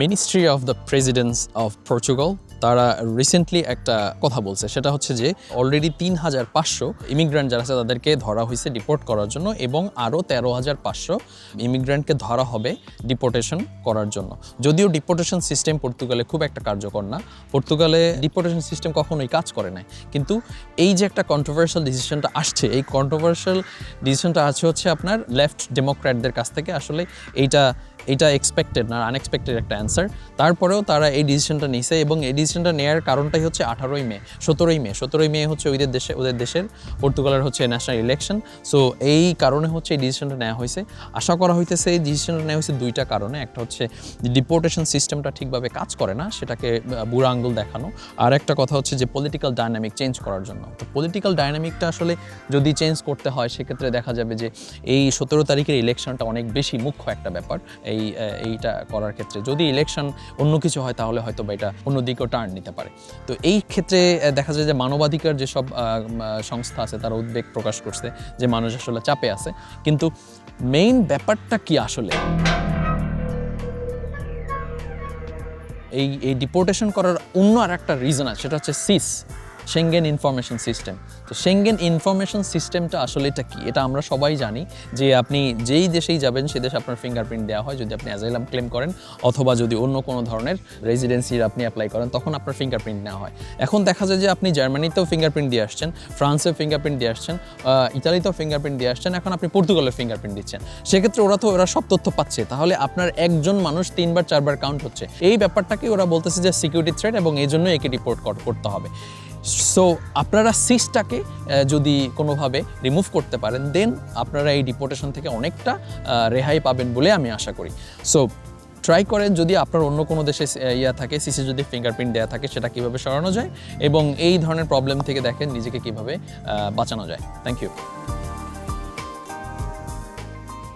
Ministry of the presidency of Portugal তারা recently একটা কথা বলছে। সেটা হচ্ছে যে অলরেডি তিন হাজার পাঁচশো ইমিগ্রান্ট যারা আছে, তাদেরকে ধরা হয়েছে ডিপোর্ট করার জন্য এবং আরও তেরো হাজার পাঁচশো ইমিগ্রান্টকে ধরা হবে ডিপোর্টেশন করার জন্য। যদিও ডিপোর্টেশন সিস্টেম পর্তুগালে খুব একটা কার্যকর না। পর্তুগালে ডিপোর্টেশন সিস্টেম কখনোই কাজ করে নাই। কিন্তু এই যে একটা কন্ট্রোভার্সিয়াল ডিসিশনটা আসছে, এই কন্ট্রোভার্সিয়াল ডিসিশনটা আছে হচ্ছে আপনার লেফট ডেমোক্র্যাটদের কাছ থেকে। আসলে এইটা এটা এক্সপেক্টেড না আনএক্সপেক্টেড একটা অ্যান্সার তারপরেও তারা এই ডিসিশনটা নিছে এবং এই ডিসিশনটা নেওয়ার কারণটাই হচ্ছে আঠারোই মে, সতেরোই মে। সতেরোই মে হচ্ছে ওদের দেশে, ওদের দেশের পর্তুগালের হচ্ছে ন্যাশনাল ইলেকশন সো এই কারণে হচ্ছে এই ডিসিশনটা নেওয়া হয়েছে। আশা করা হইতেছে এই ডিসিশনটা নেওয়া হয়েছে দুইটা কারণে। একটা হচ্ছে ডিপোর্টেশন সিস্টেমটা ঠিকভাবে কাজ করে না, সেটাকে বুড়া আঙ্গুল দেখানো। আর একটা কথা হচ্ছে যে পলিটিক্যাল ডায়নামিক চেঞ্জ করার জন্য। তো পলিটিক্যাল ডায়নামিকটা আসলে যদি চেঞ্জ করতে হয়, সেক্ষেত্রে দেখা যাবে যে এই সতেরো তারিখের ইলেকশনটা অনেক বেশি মুখ্য একটা ব্যাপার। এই এইটা করার ক্ষেত্রে। যদি ইলেকশন অন্য কিছু হয়, তাহলে হয়তো বা এটা অন্যদিকেও টার্ন নিতে পারে। তো এই ক্ষেত্রে দেখা যায় যে মানবাধিকার যেসব সংস্থা আছে, তারা উদ্বেগ প্রকাশ করছে যে মানুষ আসলে চাপে আছে। কিন্তু মেইন ব্যাপারটা কি আসলে? এই এই ডিপোর্টেশন করার অন্য আর একটা রিজন আছে, সেটা হচ্ছে সিস সেঙ্গেন ইনফরমেশন সিস্টেম তো সেঙ্গেন ইনফরমেশন সিস্টেমটা আসলে এটা কি? এটা আমরা সবাই জানি যে আপনি যেই দেশেই যাবেন, সে দেশে আপনার ফিঙ্গারপ্রিন্ট দেওয়া হয়। যদি আপনি অ্যাজাইলাম ক্লেম করেন অথবা যদি অন্য কোনো ধরনের রেজিডেন্সির আপনি অ্যাপ্লাই করেন, তখন আপনার ফিঙ্গারপ্রিন্ট নেওয়া হয়। এখন দেখা যায় যে আপনি জার্মানিতেও ফিঙ্গারপ্রিন্ট দিয়ে আসছেন ফ্রান্সেও ফিঙ্গারপ্রিন্ট দিয়ে আসছেন ইতালিতেও ফিঙ্গারপ্রিন্ট দিয়ে আসছেন, এখন আপনি পর্তুগালের ফিঙ্গারপ্রিন্ট দিচ্ছেন। সেক্ষেত্রে ওরা তো, ওরা সব তথ্য পাচ্ছে। তাহলে আপনার একজন মানুষ তিনবার, চারবার কাউন্ট হচ্ছে। এই ব্যাপারটাকে ওরা বলতেছে যে সিকিউরিটি থ্রেট এবং এই জন্য একে রিপোর্ট করতে হবে। সো আপনারা সিসটাকে যদি কোনোভাবে রিমুভ করতে পারেন দেন আপনারা এই ডিপোর্টেশন থেকে অনেকটা রেহাই পাবেন বলে আমি আশা করি। সো ট্রাই করেন যদি আপনার অন্য কোনো দেশে ইয়া থাকে সিসি যদি ফিঙ্গারপ্রিন্ট দেওয়া থাকে, সেটা কীভাবে সরানো যায় এবং এই ধরনের প্রবলেম থেকে দেখেন নিজেকে কীভাবে বাঁচানো যায়। Thank you